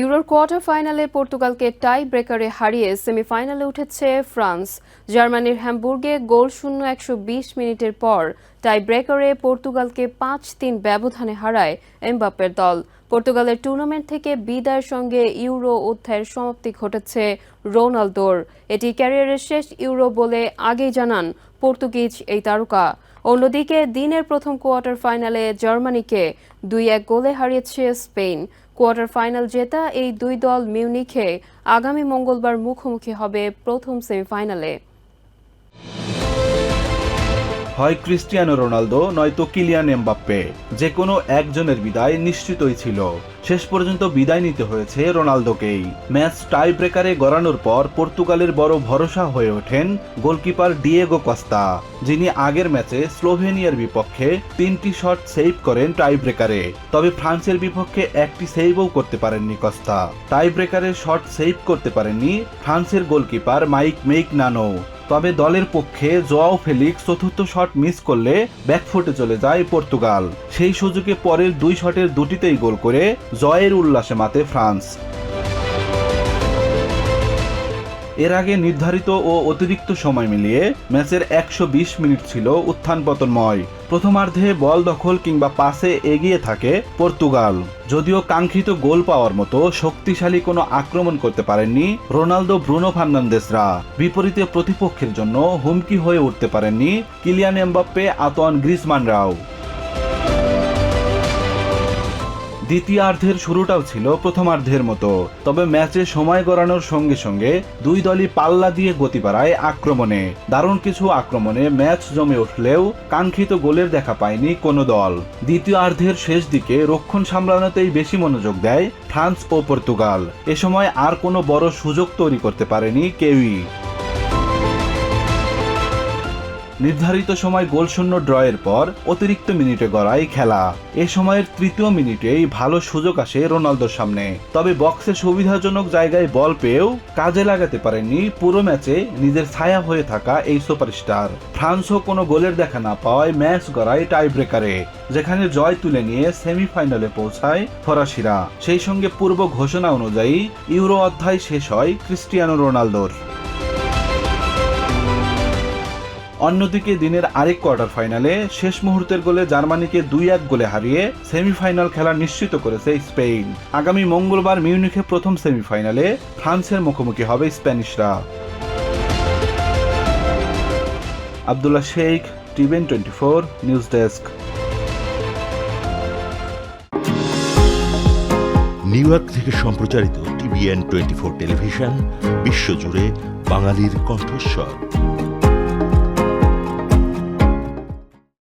ইউরোর quarter ফাইনালে পর্তুগালকে টাই ব্রেকারে হারিয়ে সেমিফাইনালে উঠেছে ফ্রান্স। জার্মানির হ্যামবুর্গে গোল শূন্য একশো মিনিটের পর টাই ব্রেকারে পর্তুগালকে পাঁচ তিন ব্যবধানে হারায় এমবাপ্পের দল। পর্তুগালের টুর্নামেন্ট থেকে বিদায়ের সঙ্গে ইউরো অধ্যায়ের সমাপ্তি ঘটেছে রোনালদোর। এটি ক্যারিয়ারের শেষ ইউরো বলে আগেই জানান পর্তুগিজ এই তারকা। অন্যদিকে দিনের প্রথম কোয়ার্টার ফাইনালে জার্মানিকে দুই এক গোলে হারিয়েছে স্পেন। কোয়ার্টার ফাইনাল জেতা এই দুই দল মিউনিখে। আগামী মঙ্গলবার মুখোমুখি হবে প্রথম সেমিফাইনালে। হয় ক্রিস্টিয়ানো রোনালদো, নয়তো কিলিয়ান এমবাপ্পে। যে কোনো একজনের বিদায় নিশ্চিতই ছিল। শেষ পর্যন্ত বিদায় নিতে হয়েছে রোনালদোকেই। ম্যাচ টাই ব্রেকারে গড়ানোর পর পর্তুগালের বড় ভরসা হয়ে ওঠেন গোলকিপার ডিয়েগো কস্তা, যিনি আগের ম্যাচে স্লোভেনিয়ার বিপক্ষে তিনটি শট সেভ করেন টাই ব্রেকারে তবে ফ্রান্সের বিপক্ষে একটি সেভও করতে পারেননি কস্তা। টাই ব্রেকারে শট সেভ করতে পারেননি ফ্রান্সের গোলকিপার মাইক মেইক নানো তবে দলের পক্ষে জোয়াও ফেলিক্স চতুর্থ শট মিস করলে ব্যাকফুটে চলে যায় পর্তুগাল। সেই সুযোগে পরের দুই শটের দুটিতেই গোল করে জয়ের উল্লাসে মাতে ফ্রান্স। এর আগে নির্ধারিত ও অতিরিক্ত সময় মিলিয়ে ম্যাচের একশো বিশ মিনিট ছিল উত্থান পতনময়। প্রথমার্ধে বল দখল কিংবা পাসে এগিয়ে থাকে পর্তুগাল। যদিও কাঙ্ক্ষিত গোল পাওয়ার মতো শক্তিশালী কোনো আক্রমণ করতে পারেননি রোনালদো ব্রুনো ফার্নান্দেসরা বিপরীতে প্রতিপক্ষের জন্য হুমকি হয়ে উঠতে পারেননি কিলিয়ান এমবাপ্পে, আতোয়ান গ্রিজমানরাও। দ্বিতীয়ার্ধের শুরুটাও ছিল প্রথমার্ধের মতো। তবে ম্যাচে সময় গড়ানোর সঙ্গে সঙ্গে দুই দলই পাল্লা দিয়ে গতি বাড়ায় আক্রমণে। দারুণ কিছু আক্রমণে ম্যাচ জমে উঠলেও কাঙ্ক্ষিত গোলের দেখা পায়নি কোনো দল। দ্বিতীয়ার্ধের শেষ দিকে রক্ষণ সামলানোতেই বেশি মনোযোগ দেয় ফ্রান্স ও পর্তুগাল। এ সময় আর কোনো বড় সুযোগ তৈরি করতে পারেনি কেউই। নির্ধারিত সময় গোলশূন্য ড্রয়ের পর অতিরিক্ত মিনিটে গড়ায় খেলা। এ সময়ের তৃতীয় মিনিটেই ভালো সুযোগ আসে রোনালদোর সামনে। তবে বক্সে সুবিধাজনক জায়গায় বল পেয়েও কাজে লাগাতে পারেননি পুরো ম্যাচে নিজের ছায়া হয়ে থাকা এই সুপারস্টার। ফ্রান্সও কোনো গোলের দেখা না পাওয়ায় ম্যাচ গড়ায় টাই ব্রেকারে যেখানে জয় তুলে নিয়ে সেমিফাইনালে পৌঁছায় ফরাসিরা। সেই সঙ্গে পূর্ব ঘোষণা অনুযায়ী ইউরো অধ্যায় শেষ হয় ক্রিস্টিয়ানো রোনালদোর। অন্যদিকে দিনের আরেক কোয়ার্টার ফাইনালে শেষ মুহূর্তের গোলে জার্মানিকে দুই এক গোলে হারিয়ে সেমিফাইনাল খেলা নিশ্চিত করেছে স্পেন আগামী মঙ্গলবার মিউনিখে প্রথম সেমিফাইনালে ফ্রান্সের মুখোমুখি হবে স্প্যানিশরা। Abdullah Sheikh TBN twenty four, news desk. New York থেকে সম্প্রচারিত টিভিএন টোয়েন্টি ফোর টেলিভিশন, বিশ্বজুড়ে বাঙালির কণ্ঠস্বর।